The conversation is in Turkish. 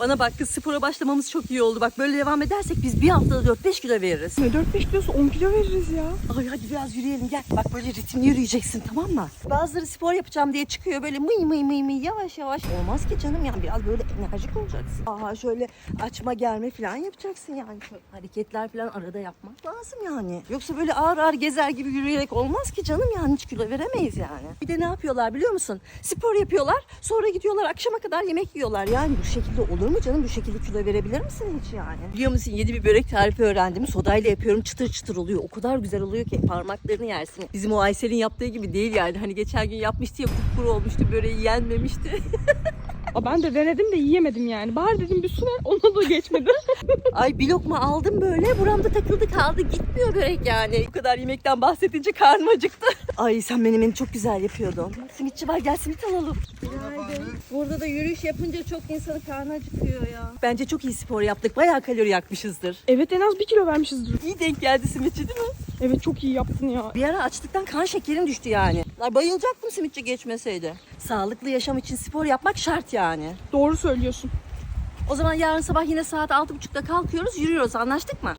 Bana bak kız spora başlamamız çok iyi oldu. Bak böyle devam edersek biz bir haftada 4-5 kilo veririz. Ne 4-5 kilosu 10 kilo veririz ya. Ay hadi biraz yürüyelim gel. Bak böyle ritimli yürüyeceksin tamam mı? Bazıları spor yapacağım diye çıkıyor böyle mıy mıy mıy mıy yavaş yavaş. Olmaz ki canım yani biraz böyle enerjik olacaksın. Aha şöyle açma germe falan yapacaksın yani. Şöyle hareketler falan arada yapmak lazım yani. Yoksa böyle ağır ağır gezer gibi yürüyerek olmaz ki canım yani hiç kilo veremeyiz yani. Bir de ne yapıyorlar biliyor musun? Spor yapıyorlar sonra gidiyorlar akşama kadar yemek yiyorlar. Yani bu şekilde olur mu canım? Bu şekilde kilo verebilir misin hiç yani? Biliyor musun yeni bir börek tarifi öğrendim. Sodayla yapıyorum çıtır çıtır oluyor. O kadar güzel oluyor ki parmaklarını yersin. Bizim o Aysel'in yaptığı gibi değil yani. Hani geçen gün yapmıştı ya kupkuru olmuştu böreği yenmemişti. Aa, ben de denedim de yiyemedim yani. Bari dedim bir su ver ona da geçmedi. Ay bir lokma aldım böyle buramda takıldı kaldı gitmiyor börek yani. Bu kadar yemekten bahsedince karnım acıktı. Ay sen menemeni çok güzel yapıyordun. Simitçi var gel simit alalım. Burada da yürüyüş yapınca çok insanın karnı acıkıyor ya. Bence çok iyi spor yaptık. Bayağı kalori yakmışızdır. evet en az 1 kilo vermişizdir. İyi denk geldi simitçi değil mi? Evet çok iyi yaptın ya. Bir ara açlıktan kan şekerim düştü yani. Lan Bayılacaktım simitçi geçmeseydi. Sağlıklı yaşam için spor yapmak şart yani. Doğru söylüyorsun. O zaman yarın sabah yine saat 6.30'da kalkıyoruz yürüyoruz anlaştık mı?